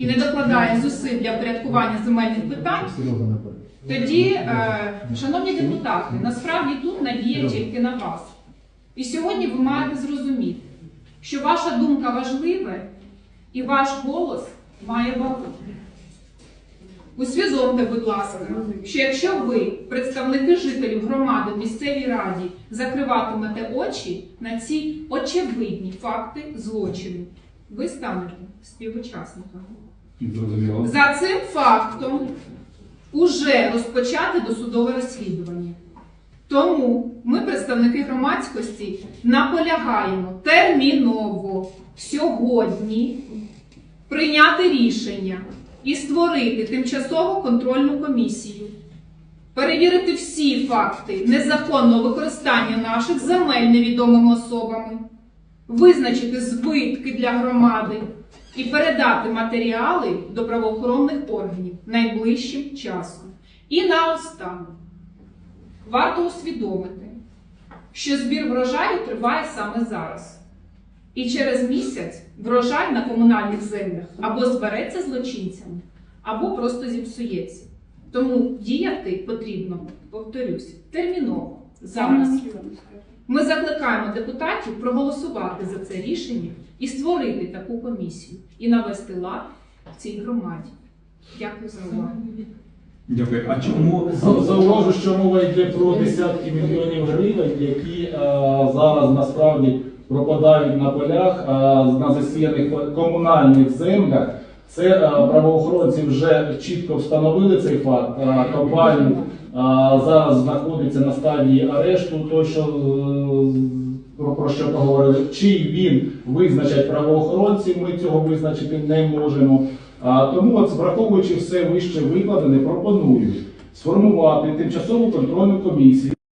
і не докладає зусиль для порядкування земельних питань, тоді, е, шановні депутати, насправді тут надія тільки на вас. І сьогодні ви маєте зрозуміти, що ваша думка важлива і ваш голос має вагу. Усвідомте, будь ласка, що якщо ви, представники жителів громади в місцевій раді, закриватимете очі на ці очевидні факти злочину, ви станете співучасниками. За цим фактом уже розпочати досудове розслідування. Тому ми, представники громадськості, наполягаємо терміново сьогодні прийняти рішення і створити тимчасову контрольну комісію, перевірити всі факти незаконного використання наших земель невідомими особами, визначити збитки для громади і передати матеріали до правоохоронних органів найближчим часом. І наостанок варто усвідомити, що збір врожаю триває саме зараз. І через місяць врожай на комунальних землях або збереться злочинцями, або просто зіпсується. Тому діяти потрібно, повторюсь, терміново зараз. Ми закликаємо депутатів проголосувати за це рішення і створити таку комісію і навести лад в цій громаді. Дякую за увагу. Дякую. А чому За- Зауважу, що мова йде про десятки мільйонів гривень, які е, зараз насправді пропадають на полях е, на засіяних комунальних землях. Це е, правоохоронці вже чітко встановили цей факт. Е, Компанія е, зараз знаходиться на стадії арешту. то що е, про, що поговорили, чи він визначать правоохоронці, ми цього визначити не можемо. Тому, от, враховуючи все вище викладене, пропоную сформувати тимчасову контрольну комісію.